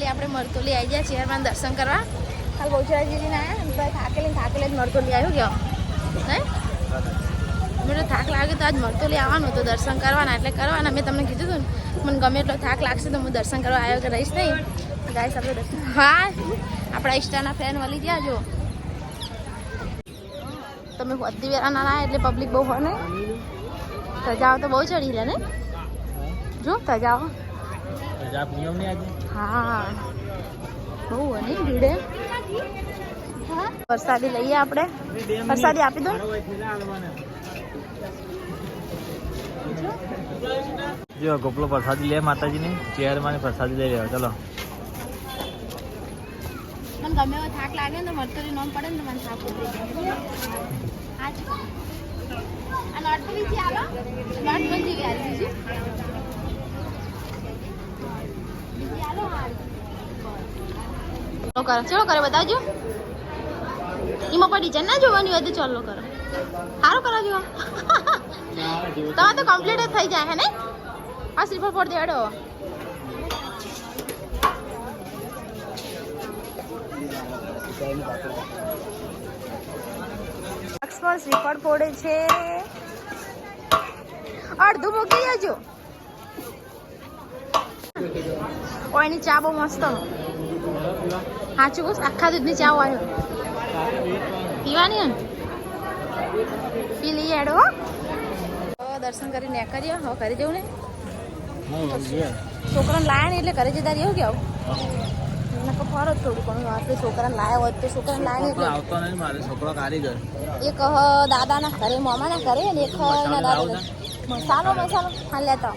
Finally આપણે મરતોલી આવી ગયા ચેરમાં દર્શન કરવા. હાલ બહુચરાજીજીને આવ્યા થાકેલી થાકેલી જ મરતોલી આવ્યું ગયો હે? મને થાક લાગે તો આજ મરતોલી આવવાનું તો દર્શન કરવાના એટલે કરવાના. મેં તમને કીધું હતું મને ગમે એટલો થાક લાગશે તો હું દર્શન કરવા આવ્યો કે રહીશ નહીં. ગાઈસ, આપણે દર્શન હા, આપણા ઇન્સ્ટાના ફેન વળી ગયા, જો. તમે વધતી વેરા ના એટલે પબ્લિક બહુ હોય ને? તજાઓ તો બહુ ચડી રહે ને? જો તજાઓ નિયમ ને આજે? હા. બહુ અને ભીડે. વરસાદી લઈએ આપણે. વરસાદી આપી દો. જો ગોપલો પ્રસાદી લે માતાજીની. ચેરમાં પ્રસાદી લઈ લેવા. ચલો. મને ગમે એવો થાક લાગે ને તો મરતોરી નોમ પડે ને મને થાક ઉતરી જાય. આજ આ નોટ બીજી આલો નોટ પણ જેવી આવી બીજી બીજી આલો હાલ ચલો કરો. ચલો કરો બતાવજો. એમાં પડી જાય. ના જોવાની હોય તો ચલો કરો. સારું કરો જો તમારે તો કમ્પ્લીટ જ થઈ જાય હે ને આ સ્લીપર ફોડ દેડો પર શ્રીફળ ફોડે છે. અડધું મૂકી જજો ઓ એની ચા બહુ મસ્ત. સાચું બસ આખા દૂધની ચા આવ્યો પીવાની ને? પી લઈએ એડો દર્શન કરીને કરીએ. હવે કરી જવું ને? છોકરાને લાયા ને એટલે ઘરે જતા રહ્યો કે આવું? ફરો થોડું ઘણું આપણે છોકરાને લાયા હોય તો છોકરાને લાયા ને એટલે. આવતો નહીં મારે છોકરો કારીગર. એક દાદાના ઘરે મામાના ઘરે અને એક દાદાના મસાલો મસાલો. હા લેતા.